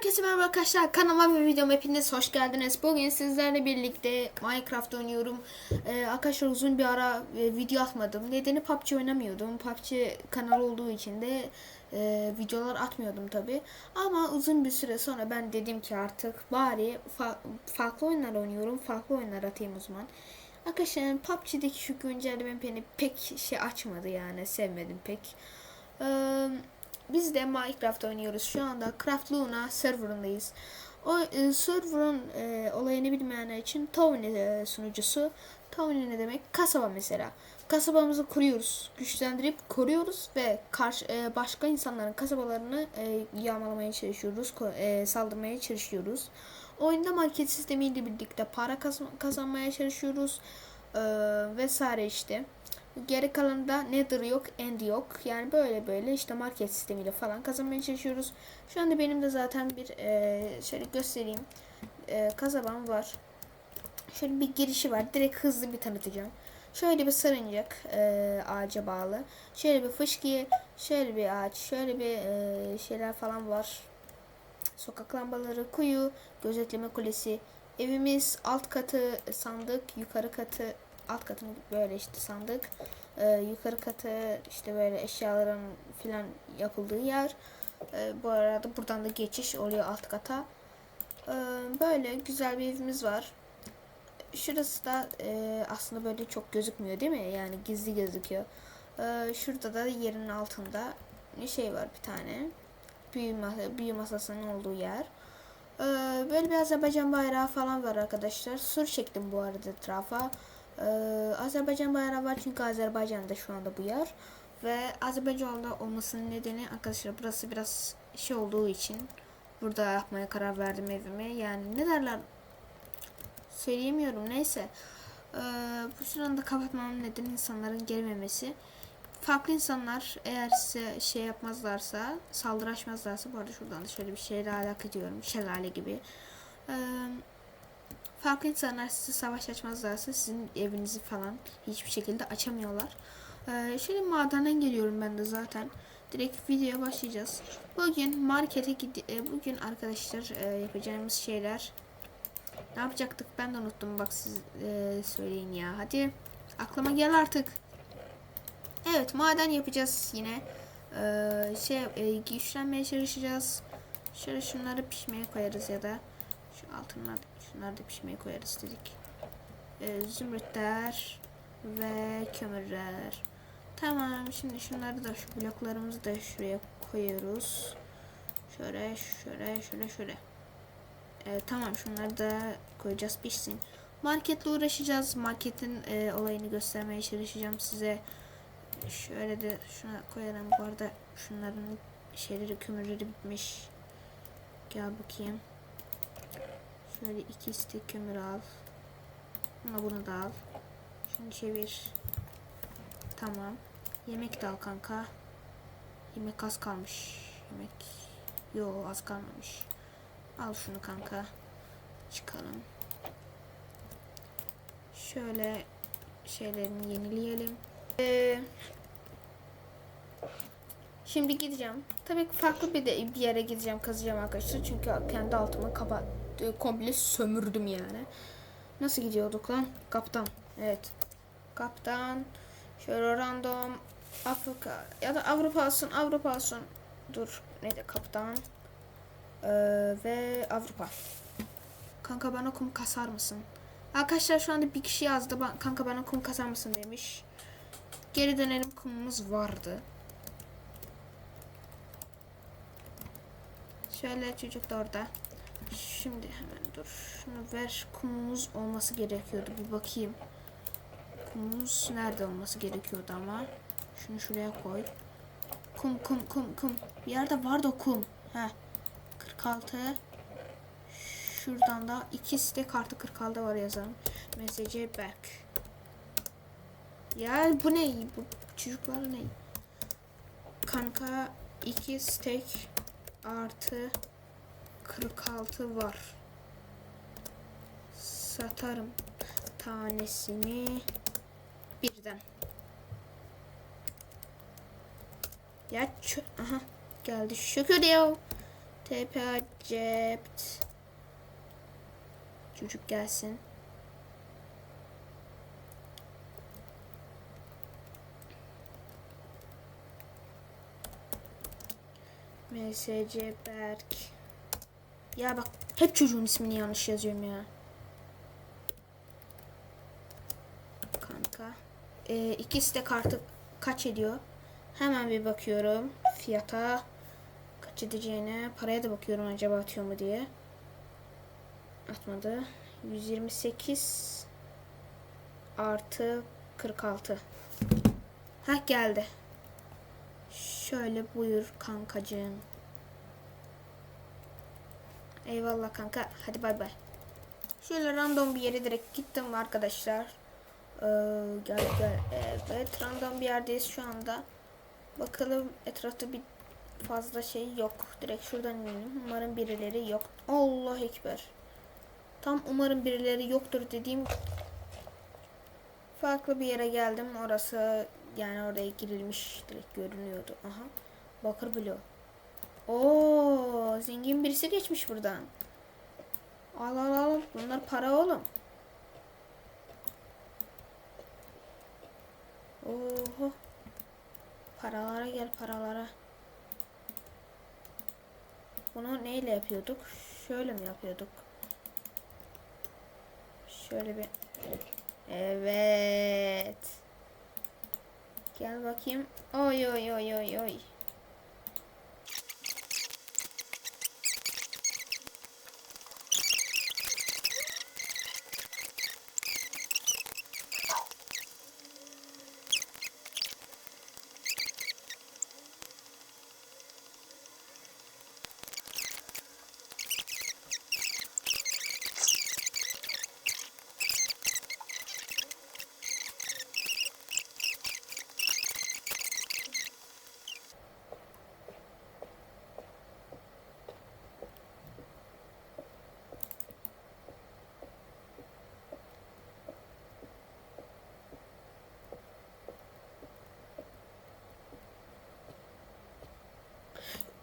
Herkese merhaba arkadaşlar kanalıma ve videoma hepiniz hoş geldiniz. Bugün sizlerle birlikte Minecraft oynuyorum. Ee, arkadaşlar uzun bir ara e, video atmadım. Nedeni PUBG oynamıyordum. PUBG kanal olduğu için de e, videolar atmıyordum tabi. Ama uzun bir süre sonra ben dedim ki artık bari fa- farklı oyunlar oynuyorum. Farklı oyunlar atayım o zaman. Arkadaşlar PUBG'deki şu güncelleme beni pek şey açmadı yani sevmedim pek. Ee, biz de Minecraft oynuyoruz. Şu anda Craft Luna serverındayız. O e, server'ın e, olayını bilmeyenler için Tawny e, sunucusu. Tawny ne demek? Kasaba mesela. Kasabamızı kuruyoruz, güçlendirip koruyoruz ve karşı e, başka insanların kasabalarını e, yağmalamaya çalışıyoruz, e, saldırmaya çalışıyoruz. Oyunda market sistemiyle birlikte para kazan- kazanmaya çalışıyoruz e, vesaire işte. Geri kalanında Nether yok, End yok. Yani böyle böyle işte market sistemiyle falan kazanmaya çalışıyoruz. Şu anda benim de zaten bir e, şöyle göstereyim. E, kasabam var. Şöyle bir girişi var. Direkt hızlı bir tanıtacağım. Şöyle bir sarıncak e, ağaca bağlı. Şöyle bir fışkiye, şöyle bir ağaç, şöyle bir e, şeyler falan var. Sokak lambaları, kuyu, gözetleme kulesi, evimiz, alt katı sandık, yukarı katı alt katını böyle işte sandık. Ee, yukarı katı işte böyle eşyaların filan yapıldığı yer. Ee, bu arada buradan da geçiş oluyor alt kata. Ee, böyle güzel bir evimiz var. Şurası da e, aslında böyle çok gözükmüyor değil mi? Yani gizli gözüküyor. Ee, şurada da yerin altında bir şey var bir tane. Büyü, büyü masasının olduğu yer. Ee, böyle bir Azerbaycan bayrağı falan var arkadaşlar. Sur çektim bu arada etrafa. Ee, Azerbaycan bayrağı var çünkü Azerbaycan'da şu anda bu yer. Ve Azerbaycan'da olmasının nedeni arkadaşlar burası biraz şey olduğu için burada yapmaya karar verdim evimi. Yani ne derler söyleyemiyorum neyse. Ee, bu sırada kapatmamın nedeni insanların gelmemesi. Farklı insanlar eğer size şey yapmazlarsa, saldırı açmazlarsa, bu arada şuradan da şöyle bir şeyle alak ediyorum. Şelale gibi. Ee, farklı insanlar size savaş açmazlarsa sizin evinizi falan hiçbir şekilde açamıyorlar. Ee, şöyle madenden geliyorum ben de zaten. Direkt videoya başlayacağız. Bugün markete gidi e, bugün arkadaşlar e, yapacağımız şeyler ne yapacaktık ben de unuttum bak siz e, söyleyin ya. Hadi aklıma gel artık. Evet maden yapacağız yine. Ee, şey e, güçlenmeye çalışacağız. Şöyle şunları pişmeye koyarız ya da altınlar şunları da pişmeye koyarız dedik. Ee, zümrütler ve kömürler. Tamam şimdi şunları da şu bloklarımızı da şuraya koyuyoruz. Şöyle şöyle şöyle şöyle. Ee, tamam şunları da koyacağız pişsin. Marketle uğraşacağız. Marketin e, olayını göstermeye çalışacağım size. Şöyle de şuna koyalım. Bu arada şunların şeyleri kömürleri bitmiş. Gel bakayım. Şöyle iki istek kömür al. Buna bunu da al. Şunu çevir. Tamam. Yemek de al kanka. Yemek az kalmış. Yemek. Yo az kalmamış. Al şunu kanka. Çıkalım. Şöyle şeylerini yenileyelim. Ee, şimdi gideceğim. Tabii farklı bir de bir yere gideceğim, kazacağım arkadaşlar. Çünkü kendi altımı kaba komple sömürdüm yani. Nasıl gidiyorduk lan? Kaptan. Evet. Kaptan. Şöyle random Afrika ya da Avrupa olsun, Avrupa olsun. Dur. Neydi kaptan? Ee, ve Avrupa. Kanka bana kum kasar mısın? Arkadaşlar şu anda bir kişi yazdı. Kanka bana kum kasar mısın demiş. Geri dönelim kumumuz vardı. Şöyle çocuk da orada. Şimdi hemen dur. Şunu ver. Kumumuz olması gerekiyordu. Bir bakayım. Kumumuz nerede olması gerekiyordu ama. Şunu şuraya koy. Kum kum kum kum. Bir yerde vardı o kum. Heh. 46. Şuradan da iki stek artı 46 var yazalım. Message back. Ya bu ne? Bu çocuklar ne? Kanka iki stek artı 46 var. Satarım tanesini birden. Ya çö aha geldi şükür ya. TP acept. Çocuk gelsin. MSC Berk. Ya bak hep çocuğun ismini yanlış yazıyorum ya. Kanka. Ee, ikisi de kartı kaç ediyor? Hemen bir bakıyorum fiyata kaç edeceğine. Paraya da bakıyorum acaba atıyor mu diye. Atmadı. 128 artı 46. Ha geldi. Şöyle buyur kankacığım. Eyvallah kanka. Hadi bay bay. Şöyle random bir yere direkt gittim arkadaşlar. Ee, gel gel. Evet random bir yerdeyiz şu anda. Bakalım etrafta bir fazla şey yok. Direkt şuradan inelim. Umarım birileri yok. Allah ekber. Tam umarım birileri yoktur dediğim farklı bir yere geldim. Orası yani oraya girilmiş direkt görünüyordu. Aha. Bakır bloğu. Oo, zengin birisi geçmiş buradan. Al al al. Bunlar para oğlum. Oho. Paralara gel paralara. Bunu neyle yapıyorduk? Şöyle mi yapıyorduk? Şöyle bir Evet. Gel bakayım. Oy oy oy oy oy.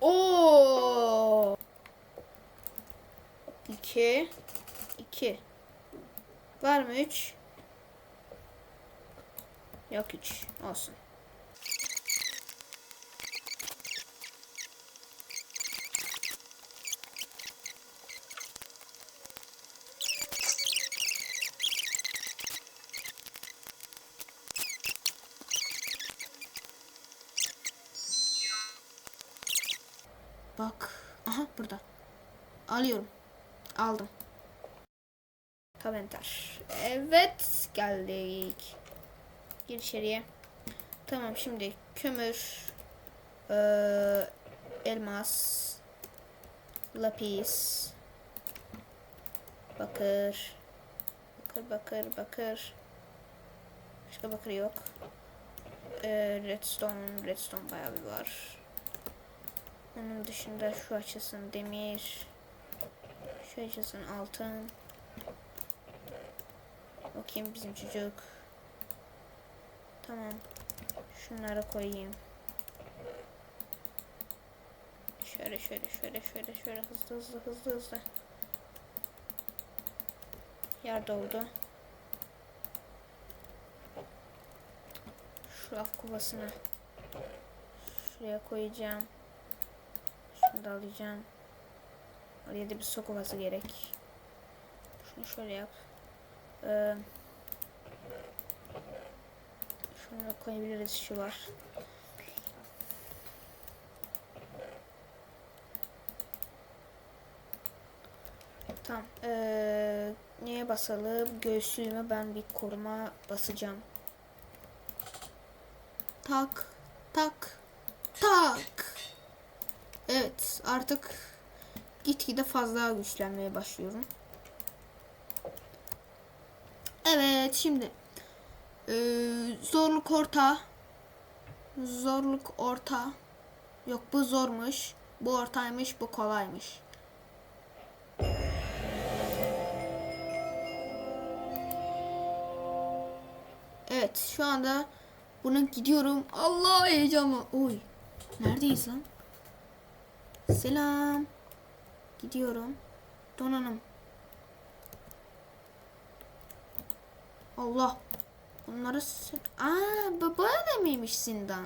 Oo. 2 2 Var mı 3? Yok 3. Olsun. Bak. Aha burada. Alıyorum. Aldım. Tab enter. Evet. Geldik. Gir içeriye. Tamam şimdi kömür. Ee, elmas. Lapis. Bakır. Bakır bakır bakır. Başka bakır yok. Ee, redstone. Redstone bayağı bir var. Onun dışında şu açısın demir. Şu altın. Bakayım bizim çocuk. Tamam. Şunları koyayım. Şöyle şöyle şöyle şöyle şöyle hızlı hızlı hızlı hızlı. Yer doldu. Şu af kovasını şuraya koyacağım. Şunu da alacağım. Oraya da bir su kovası gerek. Şunu şöyle yap. Ee, şunu koyabiliriz şu var. Tamam. Ee, neye basalım? Göğsüme ben bir koruma basacağım. Tak. Tak. Tak. Evet artık gitgide fazla güçlenmeye başlıyorum. Evet şimdi ee, zorluk orta zorluk orta yok bu zormuş bu ortaymış bu kolaymış. Evet şu anda bunu gidiyorum. Allah heyecanlı. Oy. Neredeyiz lan? Selam. Gidiyorum. Donanım. Allah. Bunları Aa, bu böyle miymiş zindan?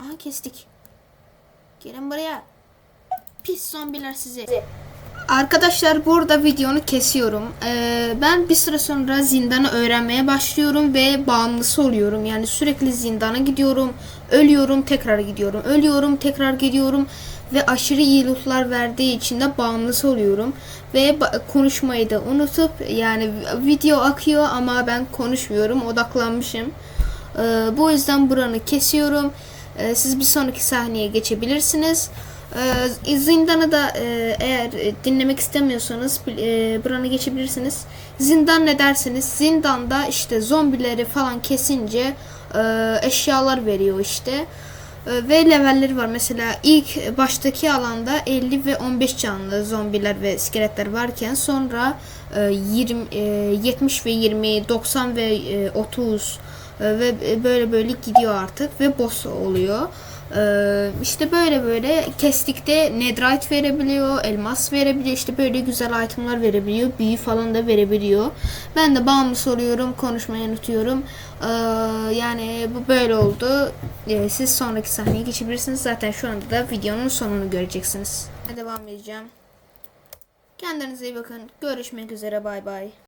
Aha kestik. Gelin buraya. Pis zombiler sizi. Arkadaşlar burada videonu kesiyorum. Ee, ben bir süre sonra zindanı öğrenmeye başlıyorum ve bağımlısı oluyorum. Yani sürekli zindana gidiyorum, ölüyorum, tekrar gidiyorum, ölüyorum, tekrar gidiyorum ve aşırı iyi lootlar verdiği için de bağımlısı oluyorum. Ve konuşmayı da unutup yani video akıyor ama ben konuşmuyorum, odaklanmışım. Ee, bu yüzden buranı kesiyorum. Ee, siz bir sonraki sahneye geçebilirsiniz. Ee, zindanı da e, eğer dinlemek istemiyorsanız e, buranı geçebilirsiniz. Zindan ne derseniz zindanda işte zombileri falan kesince e, eşyalar veriyor işte. E, ve levelleri var. Mesela ilk baştaki alanda 50 ve 15 canlı zombiler ve iskeletler varken sonra e, 20 e, 70 ve 20, 90 ve e, 30 e, ve böyle böyle gidiyor artık ve boss oluyor. Ee, işte böyle böyle kestikte netherite verebiliyor, elmas verebiliyor, işte böyle güzel itemlar verebiliyor, büyü falan da verebiliyor. Ben de bağımlısı oluyorum, konuşmayı unutuyorum. Ee, yani bu böyle oldu. Ee, siz sonraki sahneye geçebilirsiniz. Zaten şu anda da videonun sonunu göreceksiniz. Devam edeceğim. Kendinize iyi bakın. Görüşmek üzere. Bay bay.